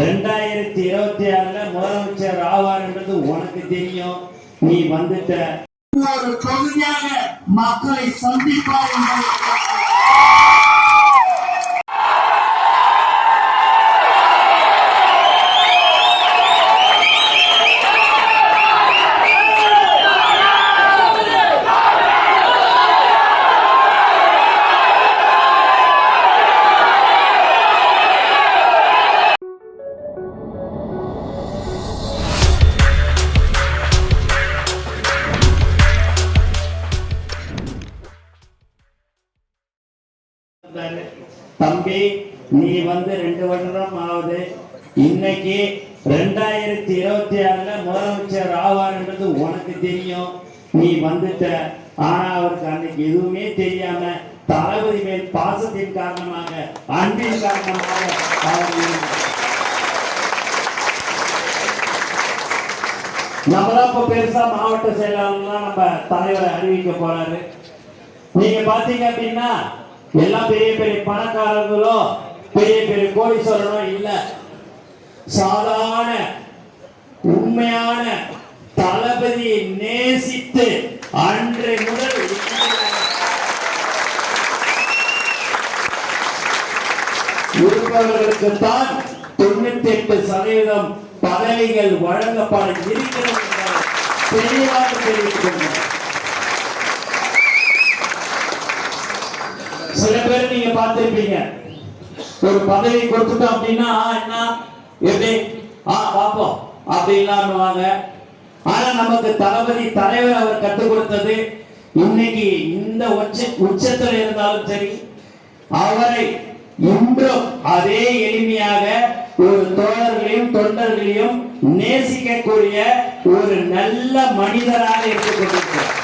ரெண்டாயிரத்தி இருபத்தி ஆறுல முதலமைச்சர் ஆவார்ன்றது உனக்கு தெரியும். நீ வந்துட்ட. ஒரு தொகுதியாக மக்களை சந்திப்பார் கொடுத்தாரு தம்பி நீ வந்து ரெண்டு வருடம் ஆகுது. இன்னைக்கு ரெண்டாயிரத்தி இருபத்தி ஆறுல முதலமைச்சர் ஆவார்ன்றது உனக்கு தெரியும். நீ வந்துட்ட. ஆனா அவருக்கு அன்னைக்கு எதுவுமே தெரியாம தளபதி மேல் பாசத்தின் காரணமாக அன்பின் காரணமாக அவர் நம்மளாம் இப்ப பெருசா மாவட்ட செயலாளர்லாம் நம்ம தலைவரை அறிவிக்க போறாரு. நீங்க பாத்தீங்க அப்படின்னா எல்லாம் பெரிய பெரிய பணக்காரர்களோ பெரிய பெரிய கோடீஸ்வரனோ இல்ல. சாதாரண உண்மையான தளபதியை நேசித்து அன்று முதல் இருப்பவர்களுக்கு தான் தொண்ணூத்தி எட்டு சதவீதம் பதவிகள் வழங்கப்பட இருக்கிறது தெளிவாக தெரிவித்துக் கொண்டார் சில பேர் நீங்க பார்த்திருப்பீங்க. ஒரு பதவி கொடுத்துட்டோம் அப்படின்னா என்ன? எப்படி? ஆ பார்ப்போம். அப்படின்லாம்னுவாங்க ஆனா நமக்கு தளபதி தலைவர் அவர் கற்றுக் கொடுத்தது இன்னைக்கு இந்த உச்ச உச்சத்தில் இருந்தாலும் சரி அவரை இன்றும் அதே எளிமையாக ஒரு தோழர்களையும் தொண்டர்களையும் நேசிக்கக்கூடிய ஒரு நல்ல மனிதராக இருந்துக் கொண்டிருக்கிறார்.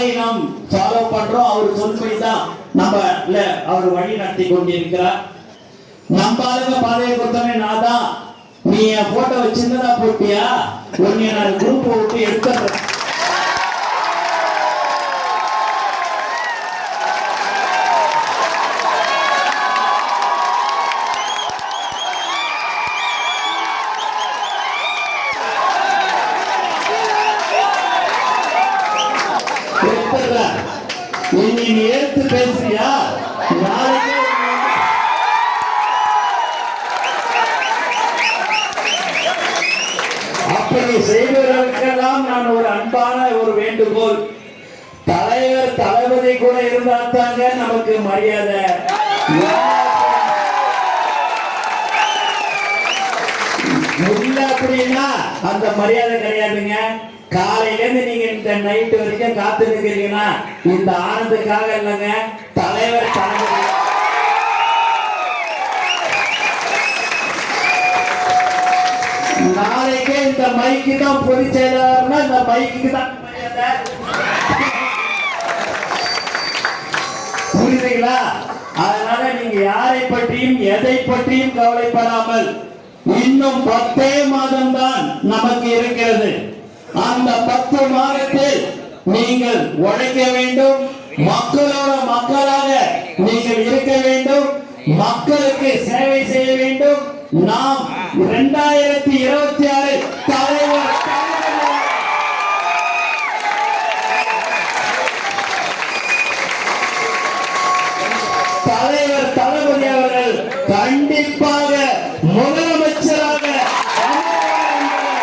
அவரை நாம் ஃபாலோ பண்றோம் அவர் சொல்படி தான் நம்ம இல்ல அவர் வழி நடத்தி கொண்டிருக்கிறார். நம்ம ஆளுங்க பதவி கொடுத்தவனே நான் தான் நீ என் போட்டோ சின்னதா போட்டியா? உன்னை நான் குரூப் விட்டு எடுத்துறேன் நீ எடுத்து பேசுறியா? நாளைக்கே அப்படி செய்வதற்கெல்லாம் நான் ஒரு அன்பான ஒரு வேண்டுகோள். தலைவர் தளபதி கூட இருந்தால் தாங்க நமக்கு மரியாதை. இல்ல அப்படின்னா அந்த மரியாதை கிடையாதுங்க. காலையிலேருந்து நீங்க இந்த நைட் வரைக்கும் காத்து நிற்கிறீங்கன்னா இந்த ஆனந்துக்காக இல்லைங்க. தலைவர் தலைவர் நாளைக்கே இந்த மைக்கு தான் பொதுச் செயலாளர்னா இந்த மைக்கு தான் புரியுதுங்களா? அதனால நீங்க யாரை பற்றியும் எதை பற்றியும் கவலைப்படாமல் இன்னும் பத்தே மாதம் தான் நமக்கு இருக்கிறது. அந்த பத்து மாதத்தில் நீங்கள் உழைக்க வேண்டும். மக்களோட மக்களாக நீங்கள் இருக்க வேண்டும். மக்களுக்கு சேவை செய்ய வேண்டும். நாம் இரண்டாயிரத்தி இருபது ஆறு தலைவர் தலைவர் தலைவர் தளபதி அவர்கள் கண்டிப்பாக முதலமைச்சராக வருவார் என்பதை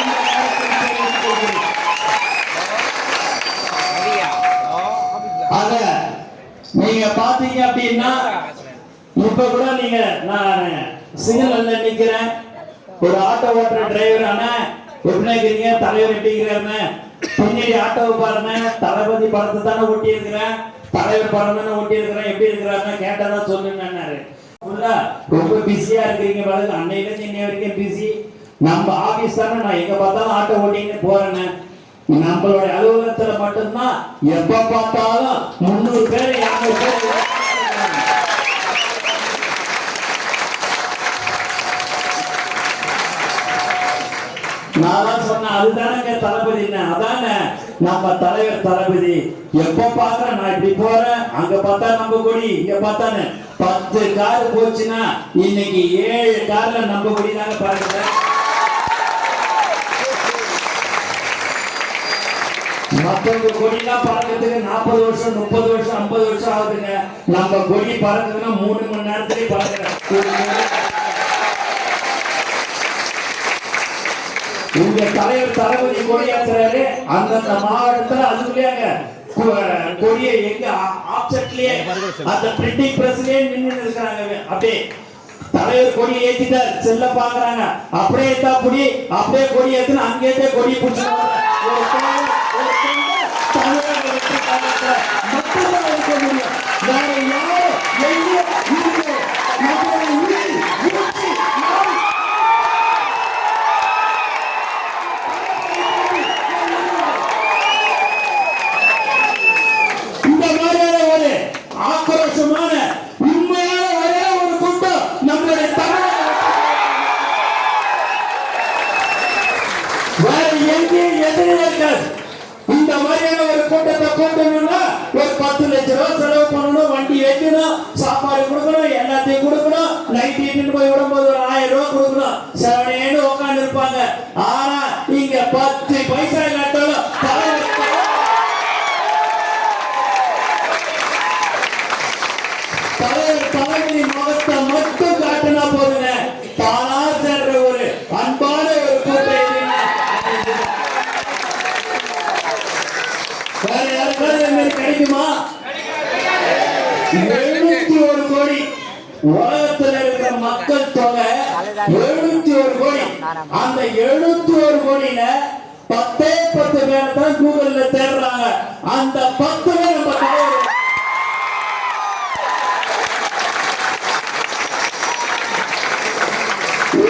இந்த நேரத்தில் தெரிவித்துக் கொள்கிறேன். ஆக நீங்க பாத்தீங்க அப்படின்னா இப்ப கூட நீங்க நான் சிக்னல்ல நிக்கிறேன் ஒரு ஆட்டோ ஓட்டுற டிரைவர் அண்ணா இருக்கிறீங்க தலைவர் எப்படி பின்னாடி ஆட்டோவை பாருங்க தளபதி படத்தை தானே ஓட்டி இருக்கிறேன் தலைவர் படம் தானே ஓட்டி இருக்கிறேன் எப்படி இருக்கிறாருன்னு கேட்டதான் சொல்லுங்கன்னாரு ஃபுல்லா ரொம்ப பிஸியா இருக்கிறீங்க பாருங்க. அன்னையில இருந்து இன்னை வரைக்கும் பிஸி நம்ம ஆபீஸ் தானே நான் எங்க பார்த்தாலும் ஆட்டோ ஓட்டின்னு போறேன்னு. நம்மளுடைய அலுவலகத்துல மட்டும்தான் எப்ப பார்த்தாலும் முந்நூறு பேர் இருநூறு பேர் அதுதானங்க தளபதி. அதானே. நம்ம தலைவர் தளபதி. எப்ப பாக்குறேன் நான் இப்படி போறேன். அங்க பார்த்தா நம்ம கொடி இங்க பார்த்தானு. பத்து கார் போச்சுன்னா இன்னைக்கு ஏழு கார்ல நம்ம கொடி தாங்க பாருங்க. மத்தவங்க கொடிலாம் பறக்கிறதுக்கு நாற்பது வருஷம் முப்பது வருஷம் ஐம்பது வருஷம் ஆகுதுங்க. நம்ம கொடி பறக்குதுன்னா மூணு மணி நேரத்திலே பறக்கிறேன் உங்க தலைவர் தளபதி கொடியாத்துறாரு அந்தந்த மாவட்டத்துல அதுக்குள்ளேங்க கொடியை எங்க ஆப்செட்லயே அந்த பிரிண்டிங் பிரஸ்லயே நின்று இருக்காங்க அப்படியே தலைவர் கொடி ஏத்திட்டார். செல்ல பாக்குறாங்க. அப்படியே ஏத்தா புடி அப்படியே கொடி ஏத்துனா அங்கேயே கொடி பிடிச்சிருவாங்க தலைவர், மட்டும்தான் இருக்க முடியும். ஒரு ஆயிரம் ரூபாய் கொடுக்கணும். நேரம் உட்காந்து இருப்பாங்க ஆனா இங்க பத்து பைசா இல்லாட்டாலும் தலைவர் தலைவர் தலைவரி முகத்தை மட்டும் காட்டினா போதுங்க தானா சேர்ற ஒரு அன்பான ஒரு கூட்டம் எதுன்னா, வேற யாருக்காவது இது மாதிரி கிடைக்குமா எழுநூத்தி ஒரு கோடி உலகத்துல இருக்கிற மக்கள் தொகை எழுநூத்தி ஒரு கோடி அந்த எழுநூத்தி ஒரு கோடியில பத்தே பத்து பேர் தான் கூகுள்ல தேடுறாங்க. அந்த பத்து பேர் நம்ம தலைவர்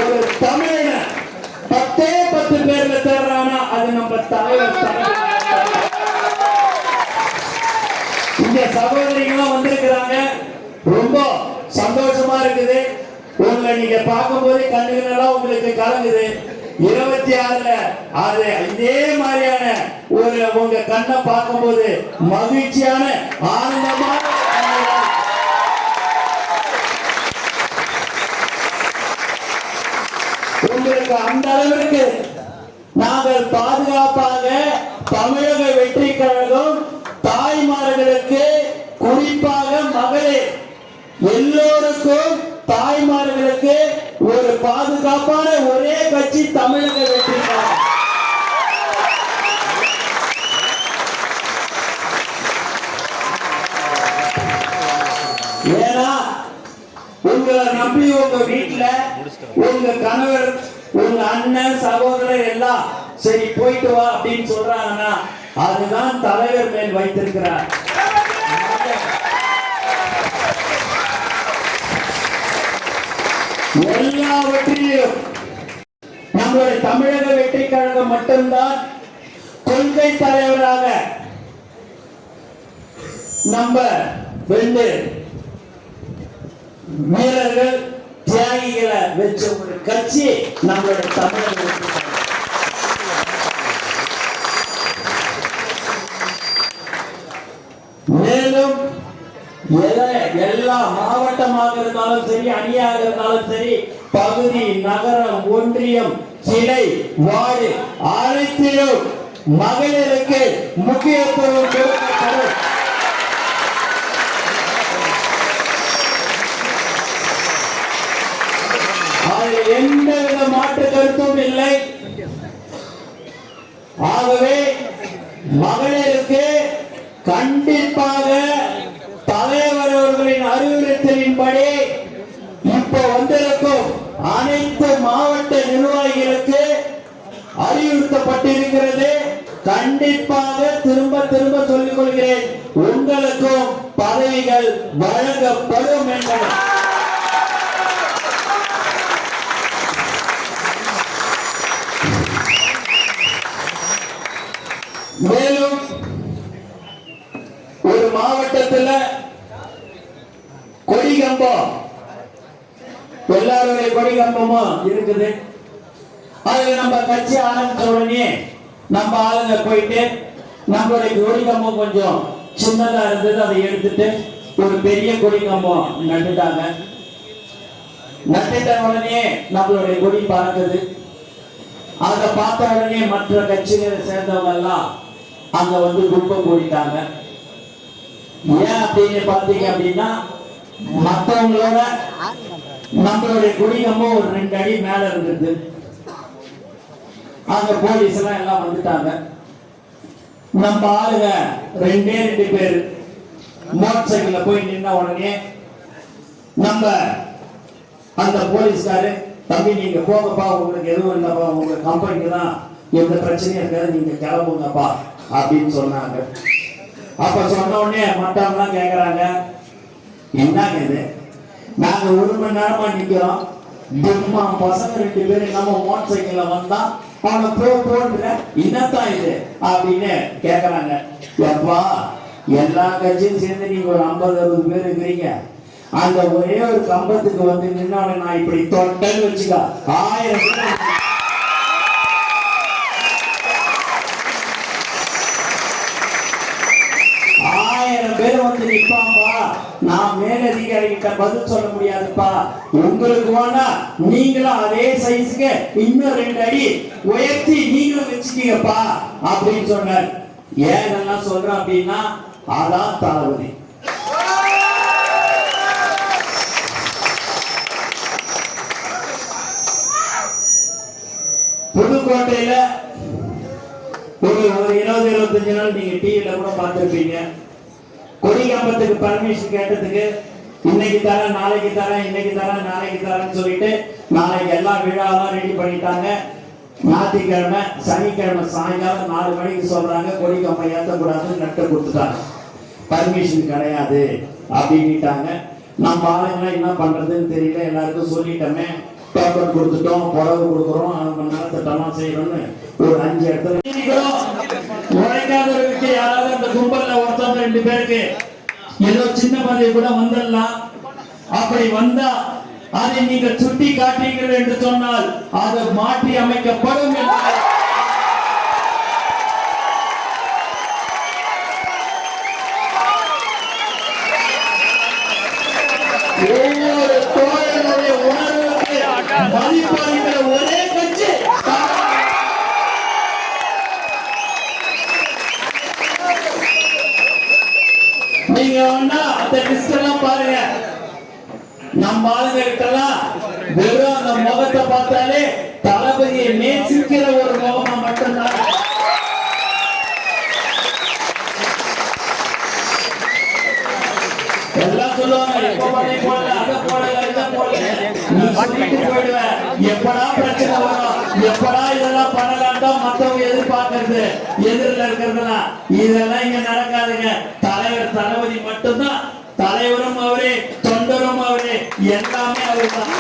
ஒரு தமிழன். பத்தே பத்து பேர்ல தேடுறானா அது நம்ம தலைவர் தலைவர். இங்க சகோதரிகளும் வந்திருக்கிறாங்க. ரொம்ப சந்தோஷமா இருக்குது. உங்களை நீங்க பார்க்கும்போது கண்ணுகளெல்லாம் உங்களுக்கு கலங்குது. இருபத்தி ஆறுல அது இதே மாதிரியான ஒரு உங்க கண்ணை பார்க்கும்போது மகிழ்ச்சியான ஆனந்தமான உங்களுக்கு அந்த அளவிற்கு நாங்கள் பாதுகாப்பாக தமிழக வெற்றி கழகம் தாய்மார்களுக்கு குறிப்பாக மகளிர் எல்லோருக்கும் நம்பி உங்க வீட்டுல உங்க கணவர் உங்க அண்ணன் சகோதரர் எல்லாம் சரி போயிட்டு வா அப்படின்னு சொல்றாங்கன்னா அதுதான் தலைவர் மேல் வைத்திருக்கிறார். எல்லாவற்றிலும் நம்மளுடைய தமிழக வெற்றி கழகம் மட்டும்தான் கொள்கை தலைவராக நம்ம ரெண்டு வீரர்கள் தியாகிகளை வச்ச ஒரு கட்சி நம்மளுடைய தமிழக மேலும் எல்லா மாவட்டமாக இருந்தாலும் சரி அணியாக இருந்தாலும் சரி பகுதி நகரம் ஒன்றியம் சிலை வார்டு அனைத்திலும் மகளிருக்கு முக்கியத்துவம் கொடுக்கப்படும் அதில் எந்தவித மாற்று கருத்தும் இல்லை. ஆகவே மகளிருக்கு கண்டிப்பாக தலைவர் அவர்களின் அறிவுறுத்தலின்படி இப்போ வந்திருக்கும் அனைத்து மாவட்ட நிர்வாகிகளுக்கு அறிவுறுத்தப்பட்டிருக்கிறது. கண்டிப்பாக திரும்ப திரும்ப சொல்லிக் கொள்கிறேன். உங்களுக்கும் பதவிகள் வழங்கப்படும் என்பது மேலும் ஒரு மாவட்டத்துல கொடி கம்பம் எல்லாருடைய கொடி கம்பமும் இருக்குது. அதுல நம்ம கட்சி ஆரம்பிச்ச உடனே நம்ம ஆளுங்க போயிட்டு நம்மளுடைய கொடி கம்பம் கொஞ்சம் சின்னதா இருந்தது அதை எடுத்துட்டு ஒரு பெரிய கொடி கம்பம் நட்டுட்டாங்க. நட்டுட்ட உடனே நம்மளுடைய கொடி பறக்குது அதை பார்த்த உடனே மற்ற கட்சிகளை சேர்ந்தவங்க எல்லாம் அங்க வந்து குப்பம் கூடிட்டாங்க. ஏன் அப்படின்னு பார்த்தீங்க அப்படின்னா மற்றவங்களோட நம்மளுடைய குடிகமும் ஒரு ரெண்டு அடி மேல இருந்தது. அங்க போலீஸ் எல்லாம் எல்லாம் வந்துட்டாங்க. நம்ம ஆளுங்க ரெண்டே ரெண்டு பேர். மோட்டர் சைக்கிள் போய் நின்ன உடனே நம்ம அந்த போலீஸ்காரு தம்பி நீங்க போங்கப்பா உங்களுக்கு எதுவும் இல்லப்பா உங்க கம்பெனிக்கு தான் எந்த பிரச்சனையும் இருக்காது நீங்க கிளம்புங்கப்பா. அப்படின்னு சொன்னாங்க. அப்ப சொன்ன உடனே மற்றவங்கலாம் கேக்குறாங்க என்னங்க இது? நாங்க ஒரு மணி நேரமா நிக்கிறோம். திம்மா பசங்க ரெண்டு பேரும் நம்ம மோட்டர் சைக்கிள்ல வந்தா அவனை போ போன்ற என்னத்தான் இது? அப்படின்னு கேக்குறாங்க. எப்பா எல்லா கட்சியும் சேர்ந்து நீங்க ஒரு ஐம்பது அறுபது பேர் இருக்கிறீங்க. அந்த ஒரே ஒரு கம்பத்துக்கு வந்து நின்னாலும் நான் இப்படி தொட்டன்னு வச்சுக்க ஆயிரம் பேர் ஆயிரம் பேர் வந்து நிப்பாம்பா நான் மேலதிகாரிகிட்ட பதில் சொல்ல முடியாதுப்பா. உங்களுக்கு வேணா நீங்களும் அதே சைஸுக்கு இன்னும் ரெண்டு அடி உயர்த்தி நீங்களும் வச்சுக்கீங்கப்பா அப்படின்னு சொன்னார். ஏன் இதெல்லாம் சொல்றேன் அப்படின்னா அதான் தளபதி. புதுக்கோட்டையில ஒரு ஒரு இருபது இருபத்தஞ்சு நாள் நீங்க டிவியில கூட பார்த்துருப்பீங்க. கொடி கம்பத்துக்கு பர்மிஷன் கேட்டதுக்கு இன்னைக்கு தரேன் நாளைக்கு தரேன் இன்னைக்கு தரேன் நாளைக்கு தரேன்னு சொல்லிட்டு நாளைக்கு எல்லா விழாவெல்லாம் ரெடி பண்ணிட்டாங்க. ஞாயிற்றுக்கிழமை சனிக்கிழமை சாயங்காலம் நாலு மணிக்கு சொல்றாங்க கொடி கம்பம் ஏற்றக்கூடாதுன்னு நட்டு கொடுத்துட்டாங்க. பர்மிஷன் கிடையாது அப்படின்னுட்டாங்க. நம்ம ஆளுங்களாம் என்ன பண்றதுன்னு தெரியல எல்லாருக்கும் சொல்லிட்டோமே. பேப்பர் கொடுத்துட்டோம் புடவை கொடுக்குறோம் அவங்க நலத்திட்டம்லாம் செய்யணும்னு ஒரு அஞ்சு இடத்துல கிடைக்காதவர்களுக்கு யாராவது அந்த கும்பல்ல ஒருத்தவங்க ரெண்டு பேருக்கு ஏதோ சின்ன பதவி கூட வந்துடலாம். அப்படி வந்தா அதை நீங்க சுட்டி காட்டீர்கள் என்று சொன்னால் அது மாற்றி அமைக்கப்படும் என்று ஒவ்வொரு தோழனுடைய உணர்வுக்கு மதிப்பளிக்கிற ஒரே கட்சி நீங்க வேணா அந்த லிஸ்ட் எல்லாம் பாருங்க நம்ம ஆளுங்க கிட்டலாம் வெறும் அந்த முகத்தை பார்த்தாலே தளபதியை நேசிக்கிற ஒரு முகமா மட்டும்தான். எல்லாம் சொல்லுவாங்க எப்ப பணி போடல அதை போடல இதை போடல. நீ சொல்லிட்டு போயிடுவ. எப்படா பிரச்சனை வரும்? எப்படா இதெல்லாம் பண்ணலாம்டா மத்தவங்க எதிர்பார்க்கறது எதிரில் இருக்கிறதுலாம் இதெல்லாம் இங்க நடக்காதுங்க. தலைவர் தளபதி மட்டும்தான் எல்லாமே எல்லாமே அவர்தான்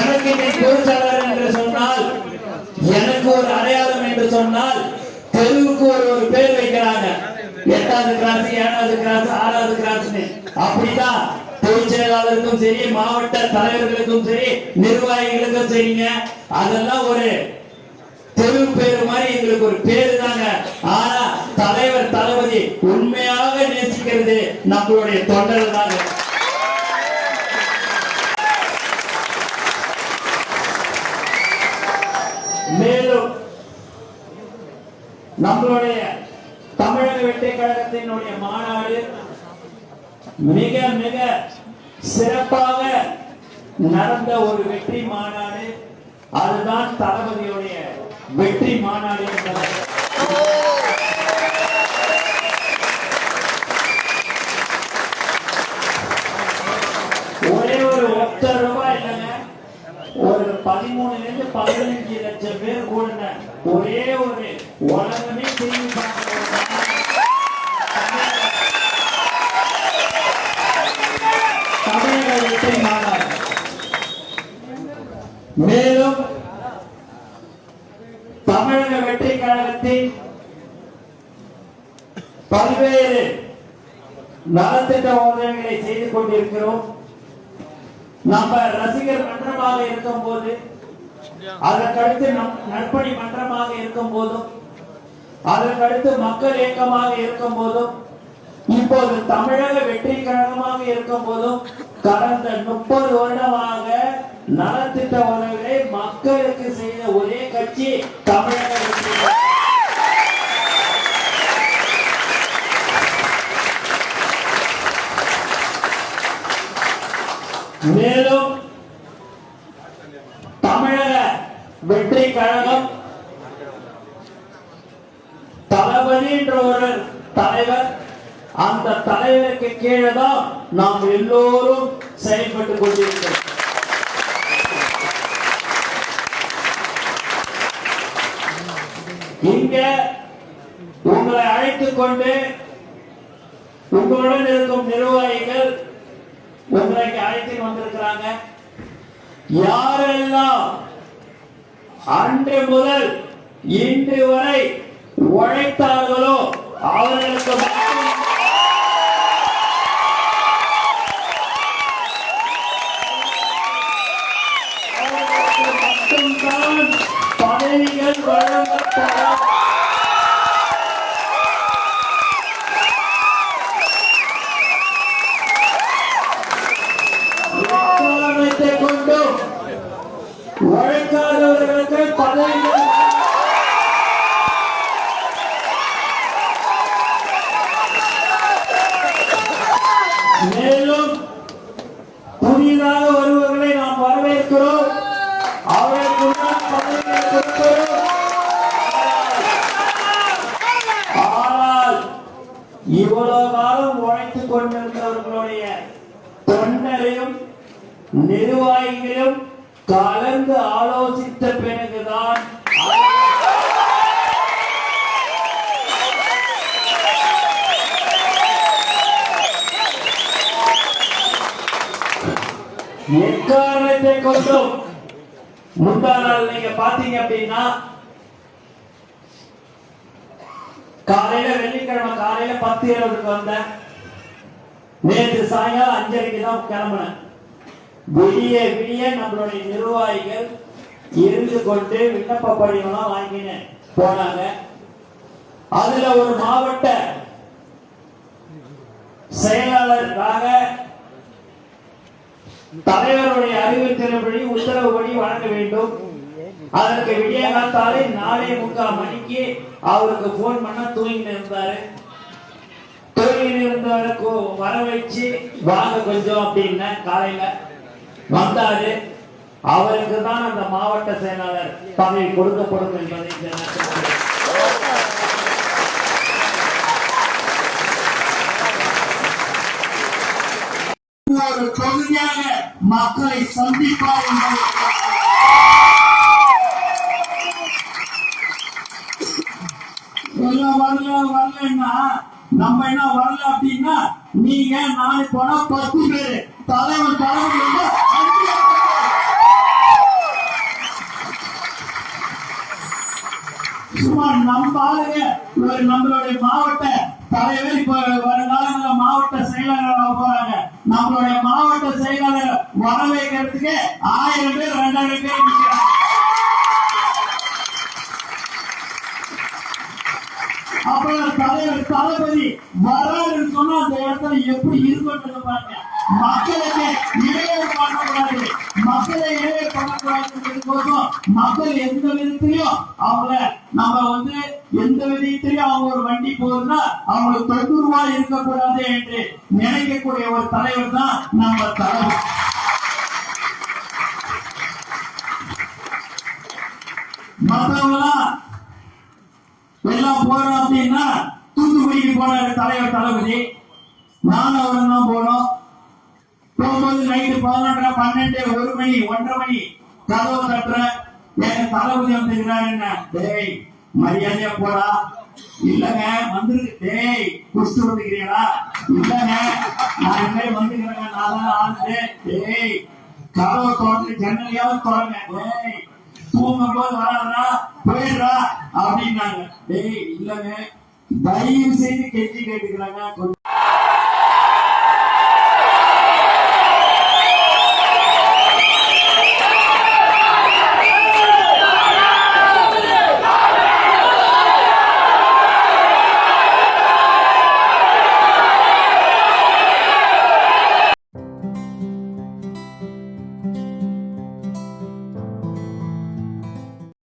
எனக்கு நீ பொருளாளர் என்று சொன்னால் எனக்கு ஒரு அடையாளம் என்று சொன்னால் தெருவுக்கு ஒரு ஒரு பேர் வைக்கிறாங்க. எட்டாவது கிளாஸ் ஏழாவது கிளாஸ் ஆறாவது கிராஸ்னு அப்படிதான் பொதுச் செயலாளருக்கும் சரி மாவட்ட தலைவர்களுக்கும் சரி நிர்வாகிகளுக்கும் சரிங்க. அதெல்லாம் ஒரு தெரு பேர் மாதிரி எங்களுக்கு ஒரு பேரு தாங்க ஆனா தலைவர் தளபதி உண்மையாக நேசிக்கிறது நம்மளுடைய தொண்டர் தாங்க மேலும் நம்மளுடைய தமிழக வெற்றி கழகத்தினுடைய மாநாடு மிக மிக சிறப்பாக நடந்த ஒரு வெற்றி மாநாடு. அதுதான் தளபதியுடைய வெற்றி மாநாடு ஒரே ஒரு ஒத்த ரூபாய் இல்லைங்க. ஒரு பதிமூணுல இருந்து பதினஞ்சு லட்சம் பேர் கூடின ஒரே ஒரு உலகமே டிவி பார்க்கிற மாநாடு. தமிழக வெற்றி மாநாடு. மேலும் தமிழக வெற்றி கழகத்தின் பல்வேறு நலத்திட்ட உதவிகளை செய்து கொண்டிருக்கிறோம். நம்ம ரசிகர் மன்றமாக இருக்கும் போது அதற்கடுத்து நற்பணி மன்றமாக இருக்கும் போதும் அதற்கடுத்து மக்கள் இயக்கமாக இருக்கும் போதும் இப்போது தமிழக வெற்றி கழகமாக இருக்கும் போதும் கடந்த முப்பது வருடமாக நலத்திட்ட உதவிகளை மக்களுக்கு செய்த ஒரே கட்சி தமிழக வெற்றி கழகம். மேலும் தமிழக வெற்றி கழகம் தளபதி என்ற ஒரு தலைவர் அந்த தலைவருக்கு கீழே தான் நாம் எல்லோரும் செயல்பட்டுக் கொண்டிருக்கிறோம். இங்க உங்களை அழைத்துக் கொண்டு உங்களுடன் இருக்கும் நிர்வாகிகள் உங்களை அழைத்து வந்திருக்கிறாங்க. யாரெல்லாம் அன்று முதல் இன்று வரை உழைத்தார்களோ அவர்களுக்கு மட்டும் அவர்களுக்கு மட்டும்தான் பதவிகள் வழங்கப்படும் உழைக்காதவர்களுக்கு பதவி எக்காரணத்தை கொண்டும் முந்தானால் நீங்க பாத்தீங்க அப்படின்னா காலையில வெள்ளிக்கிழமை காலையில பத்து இருபதுக்கு வந்தேன் நேற்று சாயங்காலம் அஞ்சரைக்கு தான் கிளம்புனேன். விடிய விடிய நம்மளுடைய நிர்வாகிகள் இருந்து கொண்டு விண்ணப்ப படிவெல்லாம் வாங்கினேன். போனாங்க. அதுல ஒரு மாவட்ட செயலாளராக தலைவருடைய அறிவுறுத்தல்படி உத்தரவுபடி வழங்க வேண்டும். அதற்கு விடிய காத்தாலே நாளை முக்கால் மணிக்கு அவருக்கு போன் பண்ண தூங்கிட்டு இருந்தாரு. தூங்கிட்டு இருந்தவருக்கு வர வச்சு வாங்க கொஞ்சம் அப்படின்னு காலையில வந்தாரு. அவருக்கு தான் அந்த மாவட்ட செயலாளர் பதவி கொடுக்கப்படும் என்பதை இந்த நேரத்தில் தெரிவித்துக் ஒரு தொகுதியாக மக்களை சந்திப்பார் என்பதை வரல வரலன்னா நம்ம என்ன வரல அப்படின்னா நீங்க நாலு போனா பத்து பேரு. தலைவர் தலைவர் சும்மா நம்ம ஆளுங்க ஒரு நம்மளுடைய மாவட்ட தலைவர் இப்ப வருங்காலங்கள மாவட்ட செயலாளர் போறாங்க நம்மளுடைய மாவட்ட செயலாளர் வர வைக்கிறதுக்கு ஆயிரம் பேர் ரெண்டாயிரம் பேர் அப்புறம் தலைவர் தளபதி வராருன்னு சொன்னா அந்த இடத்துல எப்படி இருக்கணும் பாருங்க. மக்களுக்கு இடையே மக்கள் எந்த விதத்திலையும் அவங்கள நம்ம வந்து எந்த விதத்திலையும் அவங்க ஒரு வண்டி போகுதுன்னா அவங்களுக்கு தொந்தரவா இருக்கக்கூடாது என்று நினைக்கக்கூடிய ஒரு தலைவர் தான் நம்ம தலைவர். மற்றவங்களாம் எல்லாம் போறோம் அப்படின்னா தூத்துக்குடிக்கு போனாரு தலைவர் தளபதி நானும் அவரும் தான் போனோம். போகும்போது நைட்டு பதினொன்றரை பன்னெண்டு ஒரு மணி ஒன்றரை மணி கதவை தட்டுறேன். எங்க தளபதி என்ன? டேய் மரியாதையா போடா. இல்லங்க வந்துருக்கு டேய் குடிச்சு வந்துக்கிறீங்களா? இல்லங்க நான் இந்த மாதிரி வந்துக்கிறேங்க. நான் தான் ஆண்டு டேய் கதவை திறந்து ஜன்னலையாவது திறங்க. டேய் தூங்கும் போது வராதா போயிடுறா. அப்படின்னாங்க. டேய் இல்லங்க. தயவு செய்து கெஞ்சி கேட்டுக்கிறாங்க